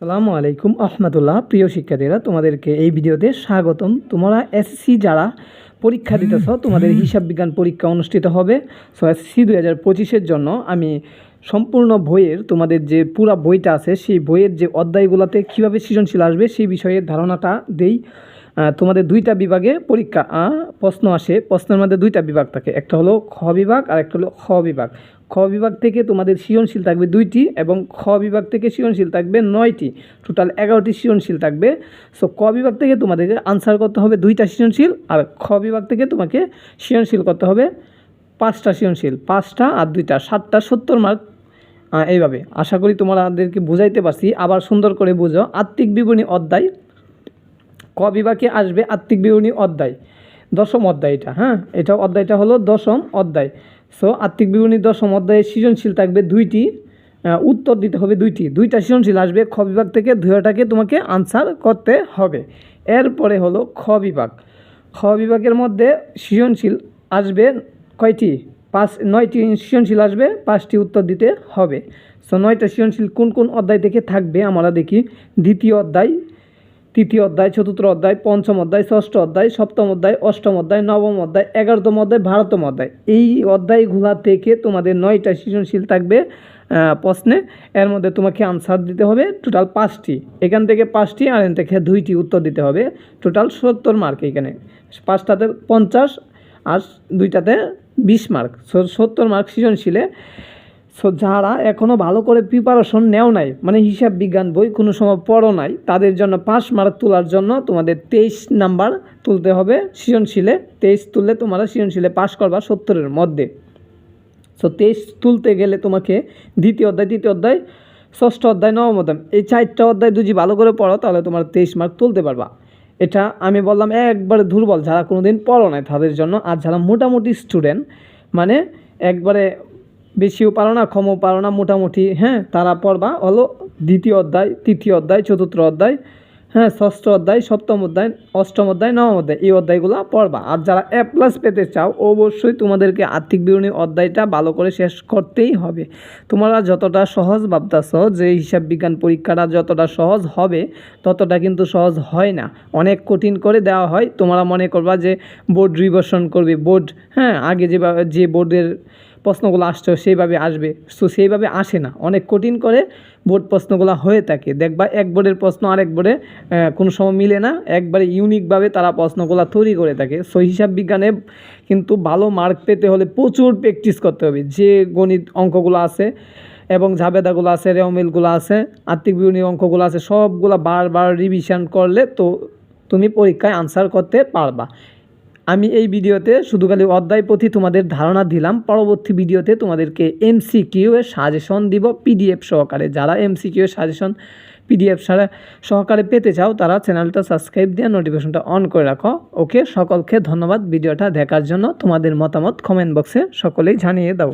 সালামু আলাইকুম আহমদুল্লাহ। প্রিয় শিক্ষার্থীরা তোমাদেরকে এই ভিডিওতে স্বাগতম। তোমরা এসসি যারা পরীক্ষা দিতেছ তোমাদের হিসাব বিজ্ঞান পরীক্ষা অনুষ্ঠিত হবে। সো এসএসসি দুই হাজার পঁচিশের জন্য আমি সম্পূর্ণ বইয়ের তোমাদের যে পুরা বইটা আছে সেই বইয়ের যে অধ্যায়গুলোতে কীভাবে সৃজনশীল আসবে সেই বিষয়ে ধারণাটা দেই। তোমাদের দুইটা বিভাগে পরীক্ষা প্রশ্ন আসে। প্রশ্নের মধ্যে দুইটা বিভাগ থাকে। একটা হলো খ বিভাগ আর একটা হলো খ বিভাগ। খ বিভাগ থেকে তোমাদের সৃজনশীল থাকবে দুইটি এবং খ বিভাগ থেকে সৃজনশীল থাকবে নয়টি। টোটাল এগারোটি সৃজনশীল থাকবে। সো ক বিভাগ থেকে তোমাদেরকে আনসার করতে হবে দুইটা সৃজনশীল আর খ বিভাগ থেকে তোমাকে সৃজনশীল করতে হবে পাঁচটা সৃজনশীল। পাঁচটা আর দুইটা। সাতটা সত্তর মার্ক এইভাবে। আশা করি তোমাদেরকে বুঝাইতে পারছি। আবার সুন্দর করে বুঝো। আত্মিক বিবরণী অধ্যায়। ক বিভাগে আসবে আত্মিক বিবরণী অধ্যায়। দশম অধ্যায় এটা হ্যাঁ? এটা অধ্যায়টা হলো দশম অধ্যায়। সো আত্মিক বিবরণী দশম অধ্যায়ে সৃজনশীল থাকবে দুইটি উত্তর দিতে হবে দুইটি। দুইটা সৃজনশীল আসবে, খ বিভাগ থেকে দুইটাকে তোমাকে আনসার করতে হবে। এরপরে হলো খ বিভাগ। খ বিভাগের মধ্যে সৃজনশীল আসবে কয়টি? পাঁচ, নয়টি সৃজনশীল আসবে, পাঁচটি উত্তর দিতে হবে। সো নয়টা সৃজনশীল কোন কোন অধ্যায় থেকে থাকবে? আমরা দেখি দ্বিতীয় অধ্যায়। তৃতীয় অধ্যায়, চতুর্থ অধ্যায়, পঞ্চম অধ্যায়, ষষ্ঠ অধ্যায়, সপ্তম অধ্যায়, অষ্টম অধ্যায়, নবম অধ্যায়, এগারোতম অধ্যায়, বারোতম অধ্যায়। এই অধ্যায়গুলা থেকে তোমাদের নয়টা সৃজনশীল থাকবে প্রশ্নে। এর মধ্যে তোমাকে আনসার দিতে হবে টোটাল পাঁচটি। এখান থেকে পাঁচটি আর এখান থেকে দুইটি উত্তর দিতে হবে। টোটাল সত্তর মার্ক এখানে। পাঁচটাতে পঞ্চাশ আর দুইটাতে বিশ মার্ক সত্তর মার্ক সৃজনশীলে। সো যারা এখনও ভালো করে প্রিপারেশন নেও নাই মানে হিসাব বিজ্ঞান বই কোনো সময় পড়ো নাই, তাদের জন্য পাঁচ মার্ক তোলার জন্য তোমাদের তেইশ নাম্বার তুলতে হবে সৃজনশীলে। তেইশ তুললে তোমরা সৃজনশীলে পাস করবা সত্তরের মধ্যে। সো তেইশ তুলতে গেলে তোমাকে দ্বিতীয় অধ্যায়, তৃতীয় অধ্যায়, ষষ্ঠ অধ্যায়, নবম অধ্যায়, এই চারটা অধ্যায় যদি ভালো করে পড়ো, তাহলে তোমার তেইশ মার্ক তুলতে পারবা। এটা আমি বললাম একবারে দুর্বল, যারা কোনো দিন পড়ো নাই তাদের জন্য, আর যারা মোটামুটি স্টুডেন্ট মানে একবারে বেশিও পারো না, কমও পারো না, মোটামুটি হ্যাঁ তারা পড়বা, হলো দ্বিতীয় অধ্যায়, তৃতীয় অধ্যায়, চতুর্থ অধ্যায় হ্যাঁ ষষ্ঠ অধ্যায়, সপ্তম অধ্যায়, অষ্টম অধ্যায়, নবম অধ্যায়, এই অধ্যায়গুলো পড়বা। আর যারা এ প্লাস পেতে চাও, অবশ্যই তোমাদেরকে আর্থিক বিবরণী অধ্যায়টা ভালো করে শেষ করতেই হবে। তোমরা যতটা সহজ ভাবতেছ, যে হিসাব বিজ্ঞান পরীক্ষাটা যতটা সহজ হবে, ততটা কিন্তু সহজ হয় না। অনেক কঠিন করে দেওয়া হয়। তোমরা মনে করবা যে বোর্ড রিভার্সন করবে। বোর্ড হ্যাঁ আগে যেভাবে, যে বোর্ডের প্রশ্নগুলো আসছে, সেইভাবে আসবে। সো সেইভাবে আসে না। অনেক কঠিন করে বোর্ড প্রশ্নগুলো হয়ে থাকে। দেখবা এক বোর্ডের প্রশ্ন আরেক বোর্ডে কোনো সময় মিলে না। একবারে ইউনিকভাবে তারা প্রশ্নগুলো তৈরি করে থাকে। সো হিসাব বিজ্ঞানে কিন্তু ভালো মার্ক পেতে হলে প্রচুর প্র্যাকটিস করতে হবে। যে গণিত অঙ্কগুলো আছে এবং ঝাবেদাগুলো আছে, রেওমিলগুলো আছে আর্থিক বিবরণী অঙ্কগুলো আছে, সবগুলো বারবার রিভিশন করলে তো তুমি পরীক্ষায় আনসার করতে পারবা। আমি এই ভিডিওতে শুধু খালি অধ্যায় প্রতি তোমাদের ধারণা দিলাম, পরবর্তী ভিডিওতে তোমাদেরকে এমসিকিউ এর সাজেশন দিব, পিডিএফ সহকারে। যারা এমসিকিউ এর সাজেশন, পিডিএফ সারা সহকারে পেতে চাও, তারা চ্যানেলটা সাবস্ক্রাইব দিয়ে নোটিফিকেশনটা অন করে রাখো। ওকে, সকলকে ধন্যবাদ ভিডিওটা দেখার জন্য। তোমাদের মতামত কমেন্ট বক্সে সকলেই জানিয়ে দাও।